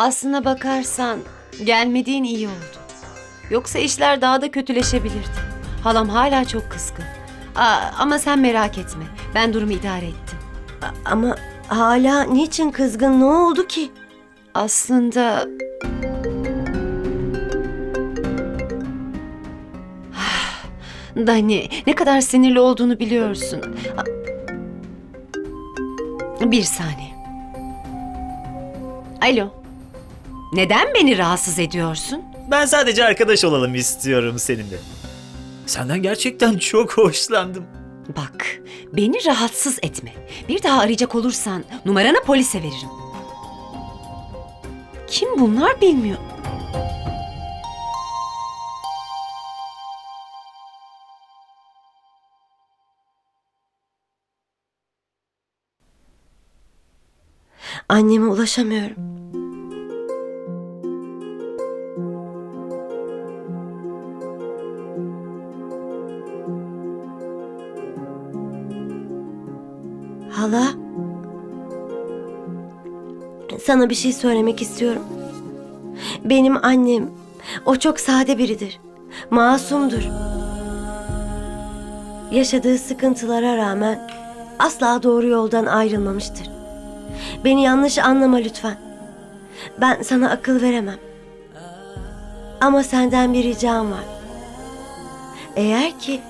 Aslına bakarsan gelmediğin iyi oldu. Yoksa işler daha da kötüleşebilirdi. Halam hala çok kızgın. Aa, ama sen merak etme. Ben durumu idare ettim. A- Ama hala niçin kızgın? Ne oldu ki? Aslında... Dani, ne kadar sinirli olduğunu biliyorsun. Bir saniye. Alo. Neden beni rahatsız ediyorsun? Ben sadece arkadaş olalım istiyorum seninle. Senden gerçekten çok hoşlandım. Bak, beni rahatsız etme. Bir daha arayacak olursan numaranı polise veririm. Kim bunlar bilmiyor. Anneme ulaşamıyorum. Hala. Sana bir şey söylemek istiyorum. Benim annem, o çok sade biridir. Masumdur. Yaşadığı sıkıntılara rağmen asla doğru yoldan ayrılmamıştır. Beni yanlış anlama lütfen. Ben sana akıl veremem. Ama senden bir ricam var. Eğer ki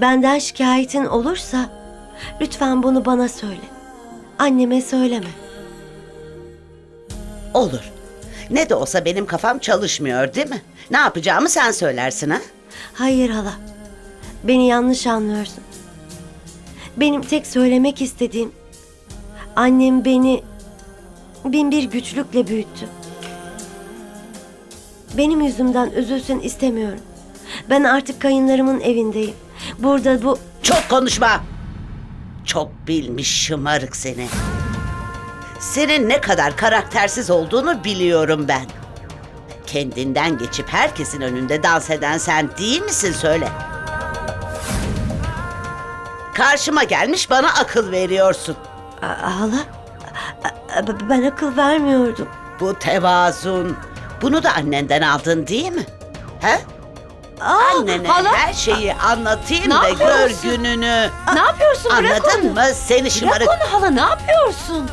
benden şikayetin olursa lütfen bunu bana söyle. Anneme söyleme. Olur. Ne de olsa benim kafam çalışmıyor değil mi? Ne yapacağımı sen söylersin ha? Hayır hala. Beni yanlış anlıyorsun. Benim tek söylemek istediğim annem beni bin bir güçlükle büyüttü. Benim yüzümden üzülsün istemiyorum. Ben artık kayınlarımın evindeyim. Burada bu Çok konuşma. Çok bilmiş şımarık seni. Senin ne kadar karaktersiz olduğunu biliyorum ben. Kendinden geçip herkesin önünde dans eden sen değil misin söyle. Karşıma gelmiş bana akıl veriyorsun. Hala ben akıl vermiyordum. Bu tevazun. Bunu da annenden aldın değil mi? He? Aa, Annene hala- her şeyi anlatayım Ne da gör yapıyorsun? gününü. Ne yapıyorsun? Bırak Anladın onu. mı seni şımarık? Bırak onu hala ne yapıyorsun?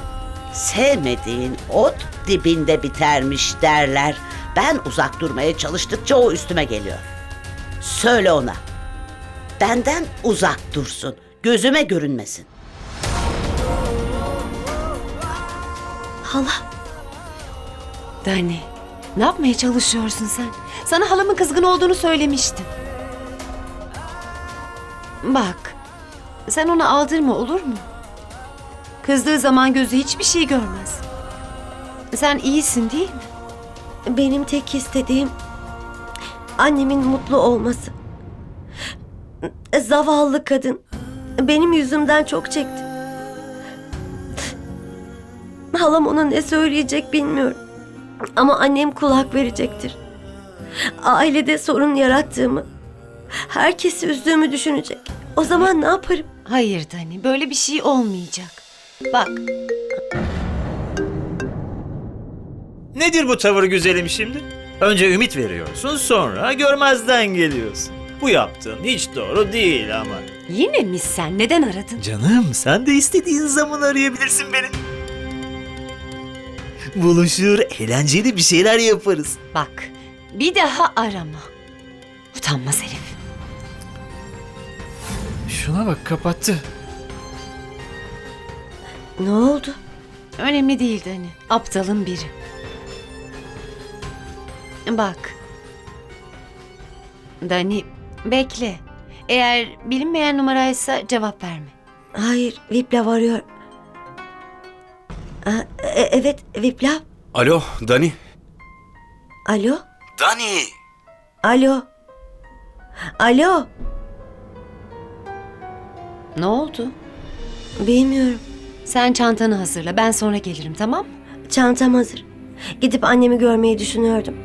Sevmediğin ot dibinde bitermiş derler. Ben uzak durmaya çalıştıkça o üstüme geliyor. Söyle ona. Benden uzak dursun. Gözüme görünmesin. Hala Dani, ne yapmaya çalışıyorsun sen? Sana halamın kızgın olduğunu söylemiştim. Bak, sen ona aldırma olur mu? Kızdığı zaman gözü hiçbir şey görmez. Sen iyisin değil mi? benim tek istediğim annemin mutlu olması. Zavallı kadın benim yüzümden çok çekti. Halam ona ne söyleyecek bilmiyorum. Ama annem kulak verecektir. Ailede sorun yarattığımı, herkesi üzdüğümü düşünecek. O zaman ne yaparım? Hayır Dani, böyle bir şey olmayacak. Bak, Nedir bu tavır güzelim şimdi? Önce ümit veriyorsun sonra görmezden geliyorsun. Bu yaptığın hiç doğru değil ama. yine mi sen? Neden aradın? Canım sen de istediğin zaman arayabilirsin beni. Buluşur, eğlenceli bir şeyler yaparız. Bak, bir daha arama. Utanmaz herif. Şuna bak kapattı. Ne oldu? Önemli değil Dani. Aptalın biri. Bak. Dani, bekle. Eğer bilinmeyen numaraysa cevap verme. Hayır, Viplav arıyor. E- evet, Viplav. Alo Dani. Alo? Dani. Alo? Alo? Ne oldu? Bilmiyorum. Sen çantanı hazırla. Ben sonra gelirim tamam mı? Çantam hazır. Gidip annemi görmeyi düşünüyordum.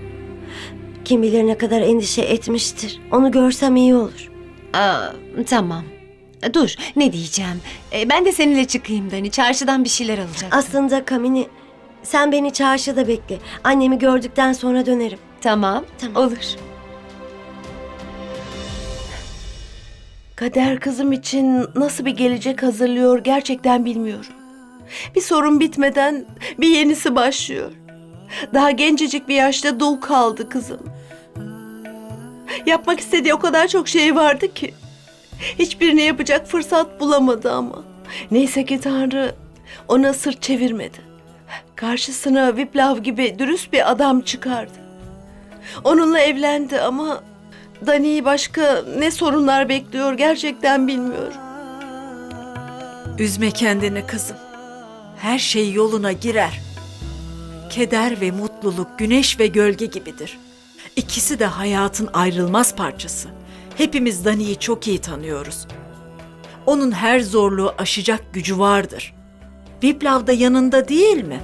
Kim bilir ne kadar endişe etmiştir. Onu görsem iyi olur. Aa, tamam. Dur, ne diyeceğim? Ee, ben de seninle çıkayım Dani. Çarşıdan bir şeyler alacağım. Aslında Kamini Sen beni çarşıda bekle. Annemi gördükten sonra dönerim. Tamam, Tamam. olur. Kader kızım için nasıl bir gelecek hazırlıyor gerçekten bilmiyorum. Bir sorun bitmeden bir yenisi başlıyor. Daha gencecik bir yaşta dul kaldı kızım. Yapmak istediği o kadar çok şey vardı ki. Hiçbirini yapacak fırsat bulamadı ama. Neyse ki Tanrı ona sırt çevirmedi. Karşısına Viplav gibi dürüst bir adam çıkardı. Onunla evlendi ama Dani'yi başka ne sorunlar bekliyor gerçekten bilmiyorum. Üzme kendini kızım. Her şey yoluna girer. Keder ve mutluluk güneş ve gölge gibidir. İkisi de hayatın ayrılmaz parçası. Hepimiz Dani'yi çok iyi tanıyoruz. Onun her zorluğu aşacak gücü vardır. Viplav da yanında değil mi?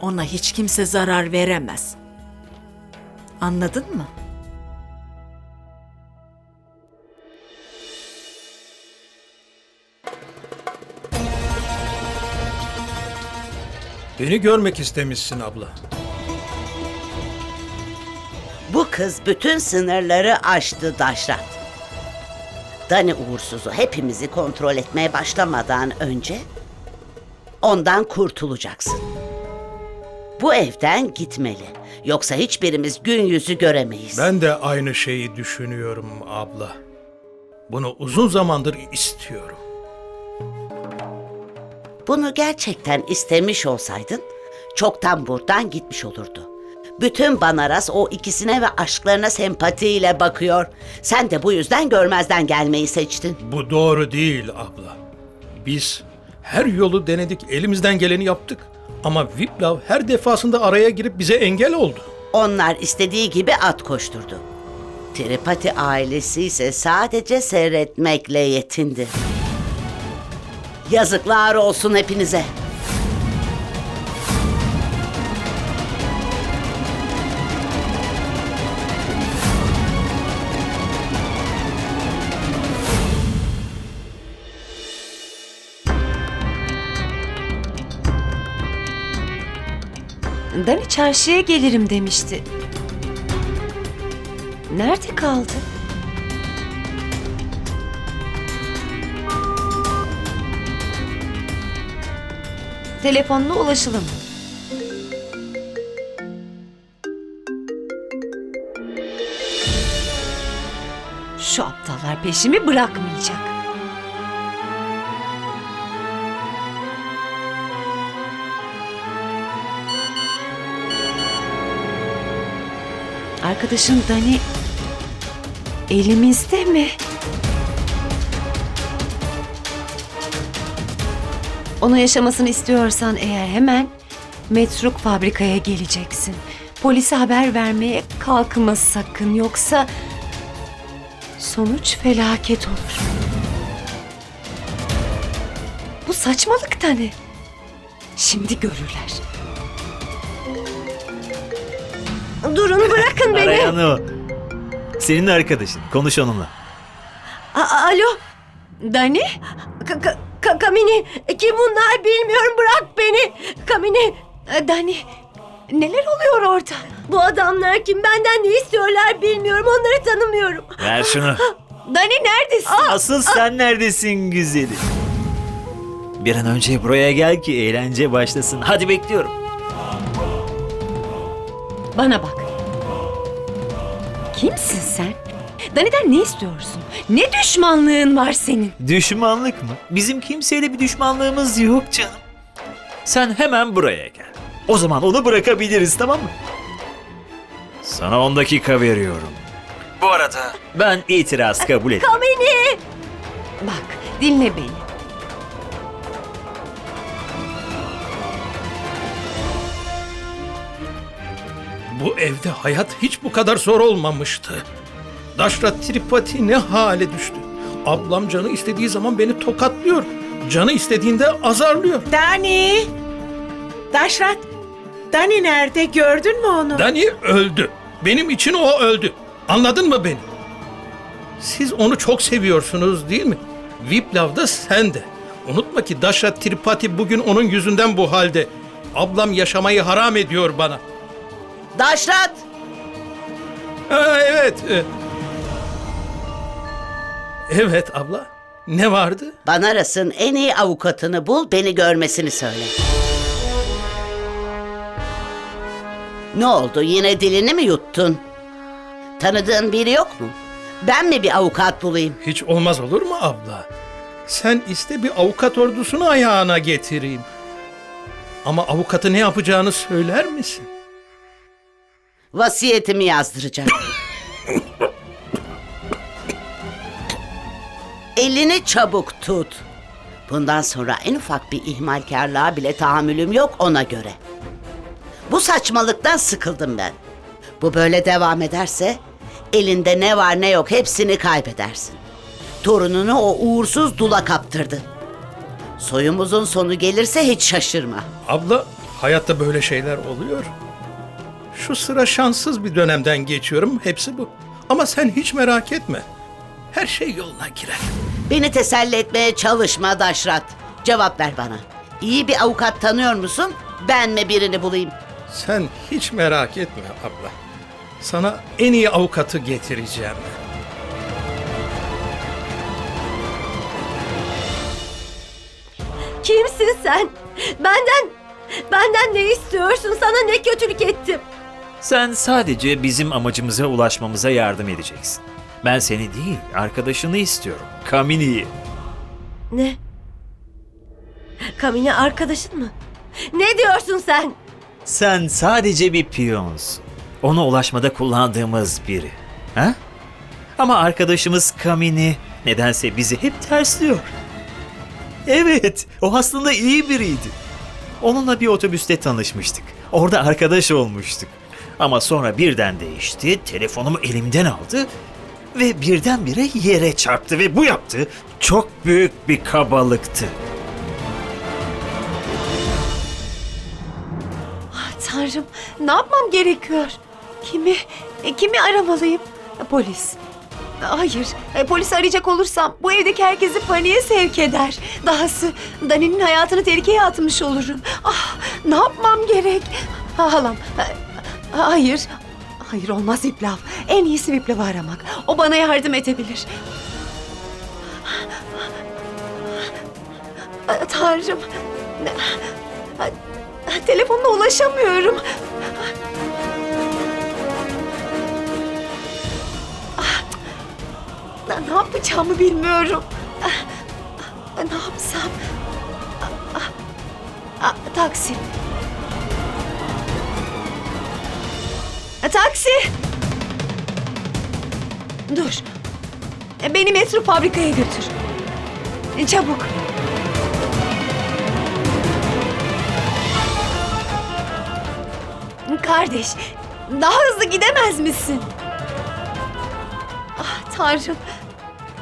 Ona hiç kimse zarar veremez. Anladın mı? Beni görmek istemişsin abla. Kız bütün sınırları aştı Daşrat. Dani uğursuzu hepimizi kontrol etmeye başlamadan önce ondan kurtulacaksın. Bu evden gitmeli. Yoksa hiçbirimiz gün yüzü göremeyiz. Ben de aynı şeyi düşünüyorum abla. Bunu uzun zamandır istiyorum. Bunu gerçekten istemiş olsaydın çoktan buradan gitmiş olurdu. Bütün Banaras o ikisine ve aşklarına sempatiyle bakıyor. Sen de bu yüzden görmezden gelmeyi seçtin. Bu doğru değil abla. Biz her yolu denedik, elimizden geleni yaptık. Ama Viplav her defasında araya girip bize engel oldu. Onlar istediği gibi at koşturdu. Tripati ailesi ise sadece seyretmekle yetindi. Yazıklar olsun hepinize. Dani çarşıya gelirim demişti. Nerede kaldı? Telefonuna ulaşılamıyor. Şu aptallar peşimi bırakmayacak. Arkadaşım Dani elimizde mi? Onun yaşamasını istiyorsan eğer hemen metruk fabrikaya geleceksin. Polise haber vermeye kalkma sakın yoksa sonuç felaket olur. Bu saçmalık da ne? Şimdi görürler. Durun bırakın beni. Arayan o. Senin arkadaşın. Konuş onunla. A- Alo. Dani? Ka- ka- Kamini. Kim bunlar bilmiyorum. Bırak beni. Kamini. e, Dani neler oluyor orada? Bu adamlar kim? Benden ne istiyorlar bilmiyorum. Onları tanımıyorum. Ver şunu. Dani neredesin? Asıl sen neredesin güzeli? Bir an önce buraya gel ki eğlence başlasın. Hadi bekliyorum. Bana bak. Kimsin sen? Dani'den ne istiyorsun? Ne düşmanlığın var senin? Düşmanlık mı? Bizim kimseyle bir düşmanlığımız yok canım. Sen hemen buraya gel. O zaman onu bırakabiliriz tamam mı? Sana 10 dakika veriyorum. Bu arada ben itiraz kabul ettim. Kamini. Bak dinle beni. Bu evde hayat hiç bu kadar zor olmamıştı. Daşra Tripati ne hale düştü. Ablam canı istediği zaman beni tokatlıyor. Canı istediğinde azarlıyor. Dani! Daşrat! Dani nerede? Gördün mü onu? Dani öldü. Benim için o öldü. Anladın mı beni? Siz onu çok seviyorsunuz değil mi? Viplav da sen de. Unutma ki Daşra Tripati bugün onun yüzünden bu halde. Ablam yaşamayı haram ediyor bana. Daşrat! Ha, evet. e. Evet abla. Ne vardı? Banaras'ın en iyi avukatını bul, beni görmesini söyle. Ne oldu? Yine dilini mi yuttun? Tanıdığın biri yok mu? Ben mi bir avukat bulayım? Hiç olmaz olur mu abla? Sen iste bir avukat ordusunu ayağına getireyim. Ama avukatı ne yapacağını söyler misin? Vasiyetimi yazdıracağım. Elini çabuk tut. Bundan sonra en ufak bir ihmalkarlığa bile tahammülüm yok ona göre. Bu saçmalıktan sıkıldım ben. Bu böyle devam ederse elinde ne var ne yok hepsini kaybedersin. Torununu o uğursuz dula kaptırdın. Soyumuzun sonu gelirse hiç şaşırma. Abla, hayatta böyle şeyler oluyor. Şu sıra şanssız bir dönemden geçiyorum, hepsi bu. Ama sen hiç merak etme. Her şey yoluna girer. Beni teselli etmeye çalışma Daşrat. Cevap ver bana. İyi bir avukat tanıyor musun? Ben mi birini bulayım? Sen hiç merak etme abla. Sana en iyi avukatı getireceğim. Kimsin sen? Benden, benden ne istiyorsun? Sana ne kötülük ettim? Sen sadece bizim amacımıza ulaşmamıza yardım edeceksin. Ben seni değil, arkadaşını istiyorum. Kamini'yi. Ne? Kamine arkadaşın mı? Ne diyorsun sen? Sen sadece bir piyonsun. Ona ulaşmada kullandığımız biri. Ha? Ama arkadaşımız Kamini nedense bizi hep tersliyor. Evet, o aslında iyi biriydi. Onunla bir otobüste tanışmıştık. Orada arkadaş olmuştuk. Ama sonra birden değişti, telefonumu elimden aldı ve birdenbire yere çarptı ve bu yaptı çok büyük bir kabalıktı. Ah, Tanrım ne yapmam gerekiyor? Kimi, kimi aramalıyım? Polis. Hayır, e, polis arayacak olursam bu evdeki herkesi paniğe sevk eder. Dahası Dani'nin hayatını tehlikeye atmış olurum. Ah, ne yapmam gerek? Ha, halam, e, hayır, hayır olmaz Viplav. En iyisi Viplav'ı aramak. O bana yardım edebilir. Tanrım, Telefonuna ulaşamıyorum. Ne yapacağımı bilmiyorum. Ne yapsam? Ah, Taksi. Dur. Beni metro fabrikaya götür. Çabuk. Kardeş, daha hızlı gidemez misin? Ah Tanrım,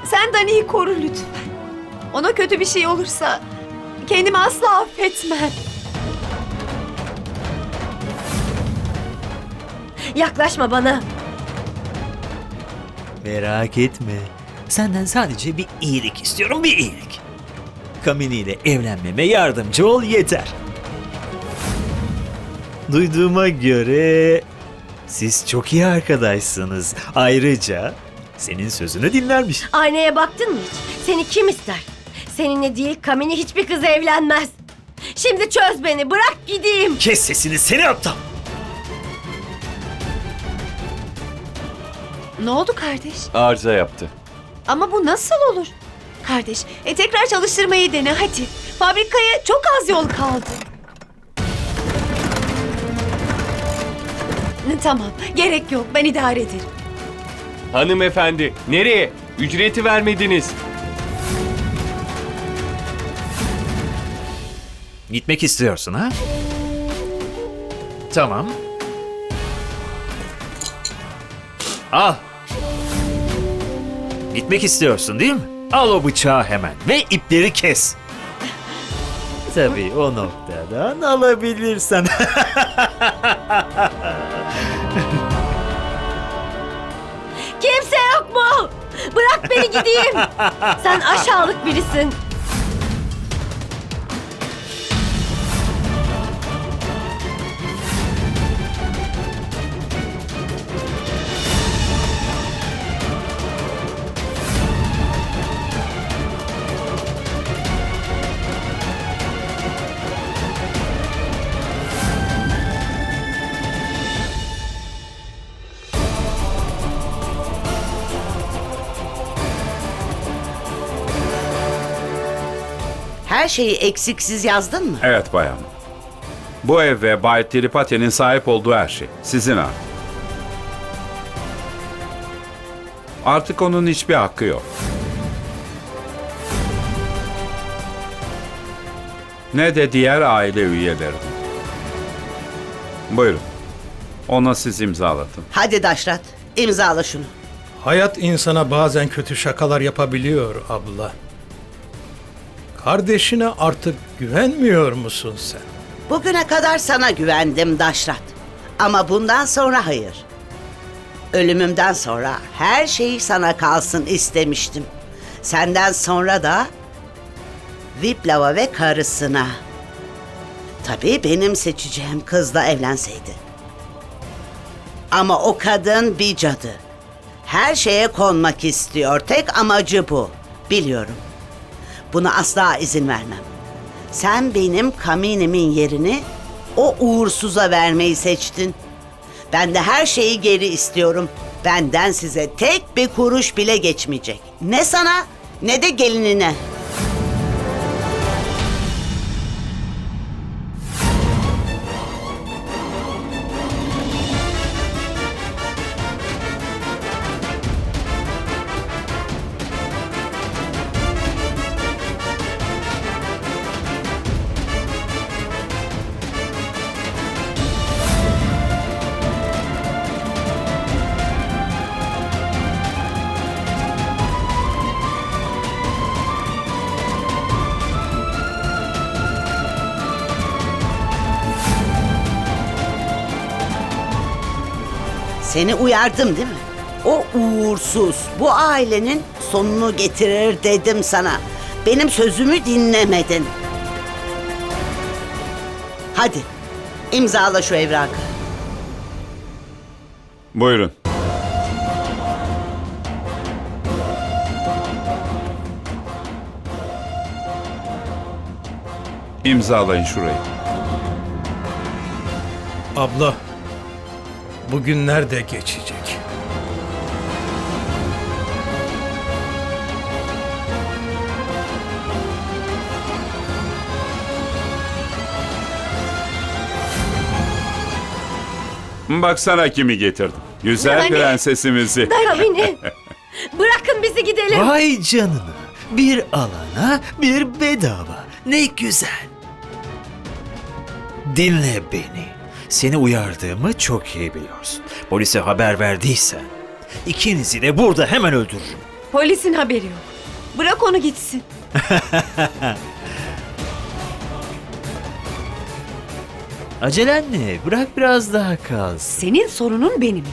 sen Dani'yi koru lütfen. Ona kötü bir şey olursa kendimi asla affetmem. Yaklaşma bana. Merak etme. Senden sadece bir iyilik istiyorum, bir iyilik. Kamini ile evlenmeme yardımcı ol yeter. Duyduğuma göre siz çok iyi arkadaşsınız. Ayrıca senin sözünü dinlermiş. Aynaya baktın mı hiç? Seni kim ister? Seninle değil Kamine hiçbir kız evlenmez. Şimdi çöz beni bırak gideyim. Kes sesini seni aptal. Ne oldu kardeş? Arıza yaptı. Ama bu nasıl olur? Kardeş, e, tekrar çalıştırmayı dene hadi. Fabrikaya çok az yol kaldı. Tamam, gerek yok. Ben idare ederim. Hanımefendi, nereye? Ücreti vermediniz. Gitmek istiyorsun ha? Tamam. Al. Gitmek istiyorsun değil mi? Al o bıçağı hemen ve ipleri kes. Tabii o noktadan alabilirsen. Kimse yok mu? Bırak beni gideyim. Sen aşağılık birisin. Her şeyi eksiksiz yazdın mı? Evet bayan. Bu ev ve Bay Tripati'nin sahip olduğu her şey sizin ha. Artık onun hiçbir hakkı yok. Ne de diğer aile üyelerinin. Buyurun. Ona siz imzalatın. Hadi Daşrat, imzala şunu. Hayat insana bazen kötü şakalar yapabiliyor abla. Kardeşine artık güvenmiyor musun sen? Bugüne kadar sana güvendim Daşrat. Ama bundan sonra hayır. Ölümümden sonra her şey sana kalsın istemiştim. Senden sonra da Viplava ve karısına. Tabii benim seçeceğim kızla evlenseydi. Ama o kadın bir cadı. Her şeye konmak istiyor. Tek amacı bu. Biliyorum. Buna asla izin vermem. Sen benim kaminimin yerini o uğursuza vermeyi seçtin. Ben de her şeyi geri istiyorum. Benden size tek bir kuruş bile geçmeyecek. Ne sana ne de gelinine. Seni uyardım değil mi? O uğursuz bu ailenin sonunu getirir dedim sana. Benim sözümü dinlemedin. Hadi imzala şu evrakı. Buyurun. İmzalayın şurayı. Abla, bugünler de geçecek. Baksana kimi getirdim. Güzel Anne. prensesimizi. Kamini. Bırakın bizi gidelim. Vay canına. Bir alana bir bedava. Ne güzel. Dinle beni. Seni uyardığımı çok iyi biliyorsun. Polise haber verdiysen ikinizi de burada hemen öldürürüm. Polisin haberi yok. Bırak onu gitsin. Acelen ne? Bırak biraz daha kalsın. Senin sorunun benimle.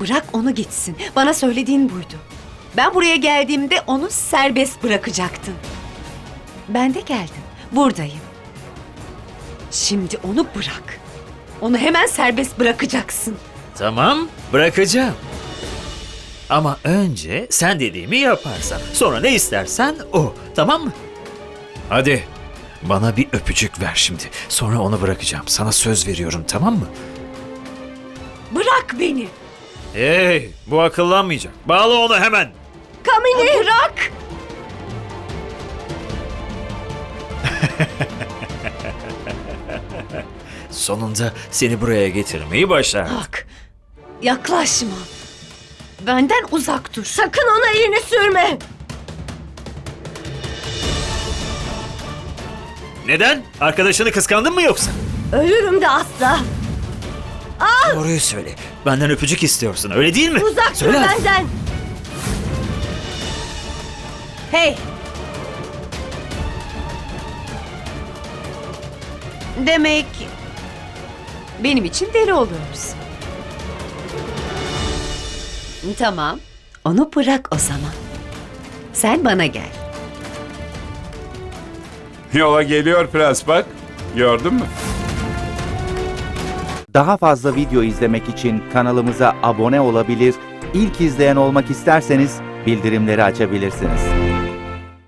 Bırak onu gitsin. Bana söylediğin buydu. Ben buraya geldiğimde onu serbest bırakacaktın. Ben de geldim. Buradayım. Şimdi onu bırak. Onu hemen serbest bırakacaksın. Tamam, bırakacağım. Ama önce sen dediğimi yaparsan, sonra ne istersen o, tamam mı? Hadi, bana bir öpücük ver şimdi. Sonra onu bırakacağım. Sana söz veriyorum, tamam mı? Bırak beni. Hey, bu akıllanmayacak. Bağla onu hemen. Kamini. Bırak. Sonunda seni buraya getirmeyi başardım. Bak. Yaklaşma. Benden uzak dur. Sakın ona elini sürme. Neden? Arkadaşını kıskandın mı yoksa? Ölürüm de asla. Doğruyu söyle. Benden öpücük istiyorsun, öyle değil mi? Uzak dur söyle benden. Hey. Demek benim için deli oluyorsun. Tamam. Onu bırak o zaman. Sen bana gel. Yola geliyor prens bak. Gördün mü? Daha fazla video izlemek için kanalımıza abone olabilir, ilk izleyen olmak isterseniz bildirimleri açabilirsiniz.